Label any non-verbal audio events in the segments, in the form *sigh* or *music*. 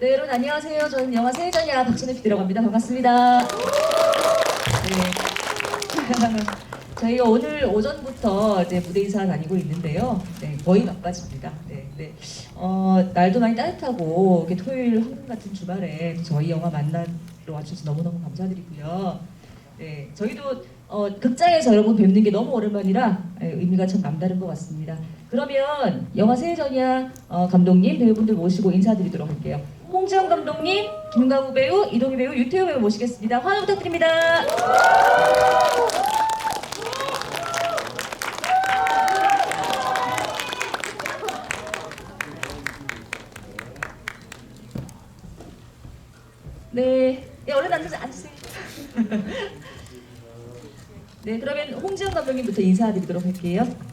네, 여러분 안녕하세요. 저는 영화 세전이야 박진우 PD라고 합니다. 반갑습니다. 네. *laughs* 저희가 오늘 오전부터 이제 무대 인사 다니고 있는데요. 네, 거의 막바지입니다. 네, 네. 어, 날도 많이 따뜻하고 이렇게 토요일 황금 같은 주말에 저희 영화 만나러 와주셔서 너무너무 감사드리고요. 네, 저희도 어, 극장에서 여러분 뵙는 게 너무 오랜만이라 예, 의미가 참 남다른 것 같습니다. 그러면 영화 세전이야 어, 감독님 배우분들 모시고 인사드리도록 할게요. 홍지영 감독님, 김강우 배우, 이동희 배우, 유태우 배우 모시겠습니다. 환호 부탁드립니다. 네, 네 얼른 앉으세요. 앉으세요. *laughs* 네, 그러면 홍지영 감독님부터 인사드리도록 할게요.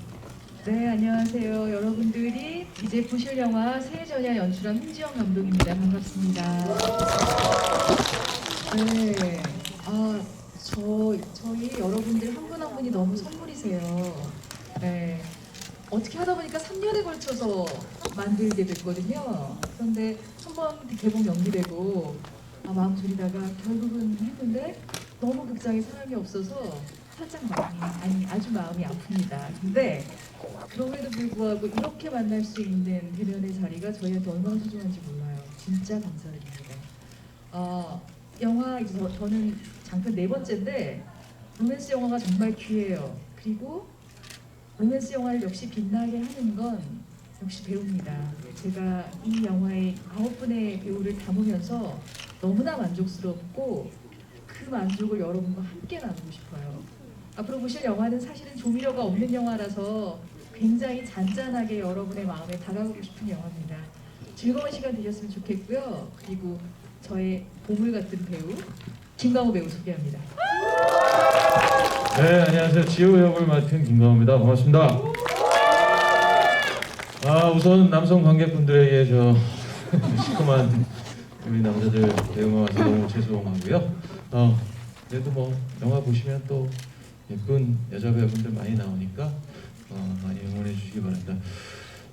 네, 안녕하세요. 여러분들이 이제 보실 영화 세전야 연출한 홍지영 감독입니다. 반갑습니다. 네, 아, 저, 저희 여러분들 한 분 한 분이 너무 선물이세요. 네, 어떻게 하다 보니까 3년에 걸쳐서 만들게 됐거든요. 그런데 한 번 개봉 연기되고 아, 마음 졸이다가 결국은 했는데 너무 극장에 사람이 없어서 살짝 마음이 아니 아주 마음이 아픕니다. 근데 그럼에도 불구하고 이렇게 만날 수 있는 대면의 자리가 저희한테 얼마나 소중한지 몰라요. 진짜 감사드립니다. 어, 영화 이제 저, 저는 장편 네 번째인데 로맨스 영화가 정말 귀해요. 그리고 로맨스 영화를 역시 빛나게 하는 건 역시 배우입니다. 제가 이 영화의 아홉 분의 배우를 담으면서 너무나 만족스럽고 그 만족을 여러분과 함께 나누고 싶어요. 앞으로 보실 영화는 사실은 조미료가 없는 영화라서 굉장히 잔잔하게 여러분의 마음에 다가가고 싶은 영화입니다. 즐거운 시간 되셨으면 좋겠고요. 그리고 저의 보물 같은 배우 김강호 배우 소개합니다. 네, 안녕하세요. 지호 역을 맡은 김강호입니다. 반갑습니다. 아, 우선 남성 관객분들에게 저 *laughs* 시커먼 우리 남자들 대응해 와서 너무 죄송하고요. 어, 그래도 뭐 영화 보시면 또 예쁜 여자 배우분들 많이 나오니까 어, 많이 응원해 주시기 바랍니다.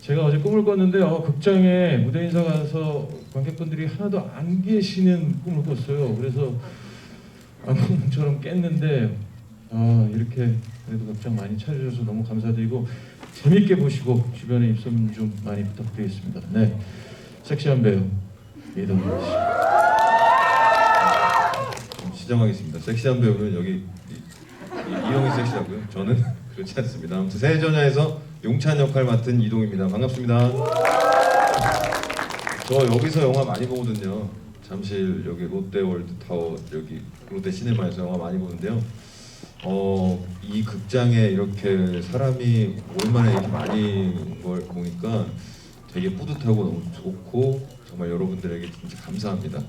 제가 어제 꿈을 꿨는데 어, 극장에 무대 인사 가서 관객분들이 하나도 안 계시는 꿈을 꿨어요. 그래서 악몽처럼 깼는데 아 이렇게 그래도 극장 많이 찾아주셔서 너무 감사드리고 재밌게 보시고 주변에 입소문 좀 많이 부탁드리겠습니다. 네, 섹시한 배우 이동희 씨. 좀 시정하겠습니다. 섹시한 배우는 여기 섹시하고요. 저는 *laughs* 그렇지 않습니다. 아무튼 새해전야에서 용찬 역할 맡은 이동입니다. 반갑습니다. 저 여기서 영화 많이 보거든요. 잠실 여기 롯데월드 타워 여기 롯데 시네마에서 영화 많이 보는데요. 어, 이 극장에 이렇게 사람이 오랜만에 이렇게 많이 온 걸 보니까 되게 뿌듯하고 너무 좋고 정말 여러분들에게 진짜 감사합니다.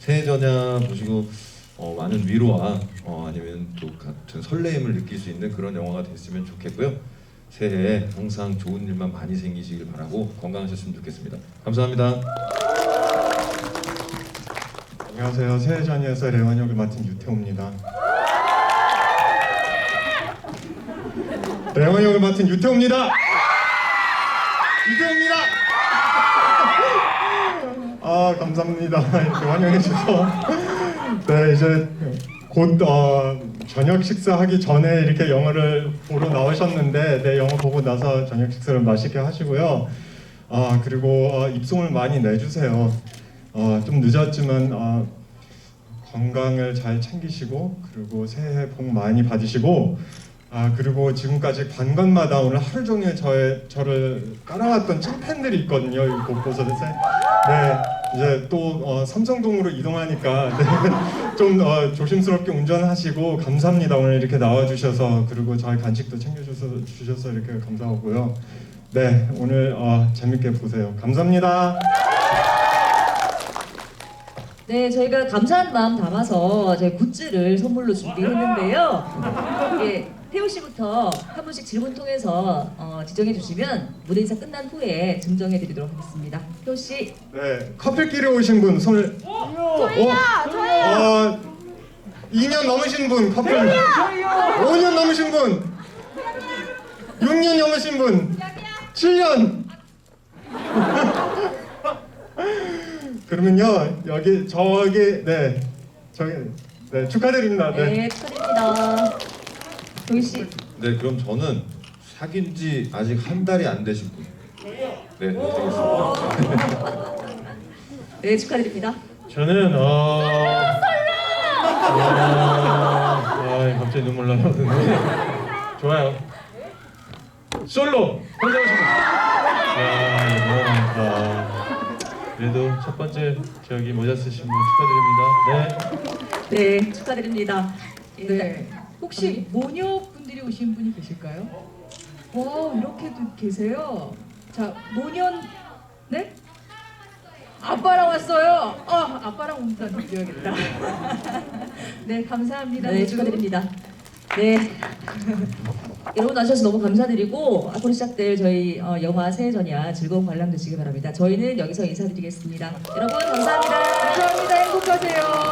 새해 전야 보시고 어, 많은 위로와 어, 아니면 또 같은 설레임을 느낄 수 있는 그런 영화가 됐으면 좋겠고요. 새해에 항상 좋은 일만 많이 생기시길 바라고 건강하셨으면 좋겠습니다. 감사합니다. 안녕하세요. 새해전야에서 레원 역을 맡은 유태호입니다. 레원 역을 맡은 유태호입니다. 유태호입니다. *laughs* 아 감사합니다. 이렇게 환영해 주셔서 네 이제 곧 어, 저녁 식사하기 전에 이렇게 영화를 보러 나오셨는데 네 영화 보고 나서 저녁 식사를 맛있게 하시고요. 아 그리고 어, 입송을 많이 내주세요. 어, 좀 늦었지만 어, 건강을 잘 챙기시고 그리고 새해 복 많이 받으시고 아 그리고 지금까지 관관마다 오늘 하루 종일 저의 저를 따라왔던 찐팬들이 있거든요 이 곳곳에 네 이제 또 어, 삼성동으로 이동하니까 *laughs* 네, 좀 어, 조심스럽게 운전하시고 감사합니다 오늘 이렇게 나와주셔서 그리고 저희 간식도 챙겨주셔서 주셔서 이렇게 감사하고요 네 오늘 어, 재밌게 보세요 감사합니다. 네, 저희가 감사한 마음 담아서 저희 굿즈를 선물로 준비했는데요. 예, 태우 씨부터 한 분씩 질문 통해서 어, 지정해 주시면 무대 인사 끝난 후에 증정해 드리도록 하겠습니다. 태우 씨, 네, 커플끼리 오신 분 손을 저희요, 저희요. 어, 2년 넘으신 분 커플. 5년 넘으신 분. 6년 넘으신 분. 7년. *laughs* 그러면요 여기 저기 네 저기 네 축하드립니다. 네. 네, 축하드립니다. 동희 씨. 네, 그럼 저는 사귄 지 아직 한 달이 안 되신 분. 네, 되겠습니다. 네, 축하드립니다. 저는 어. 아, 갑자기 눈물 나요. 좋아요. 솔로 혼자 오신 분. 야, 너무 많다. 그래도 첫 번째 저기 모자 쓰신 분 축하드립니다. 네. 네, 축하드립니다. 네. 혹시 모녀 분들이 오신 분이 계실까요? 와 이렇게도 계세요. 자 모년 네? 아빠랑 왔어요. 아 아빠랑 온다 드려야겠다. *laughs* 네 감사합니다. 네. 축하드립니다. 네. 여러분 와주셔서 너무 감사드리고 앞으로 시작될 저희 어, 영화 새해 전야 즐거운 관람 되시기 바랍니다. 저희는 여기서 인사드리겠습니다. 여러분 감사합니다. 감사합니다. 행복하세요.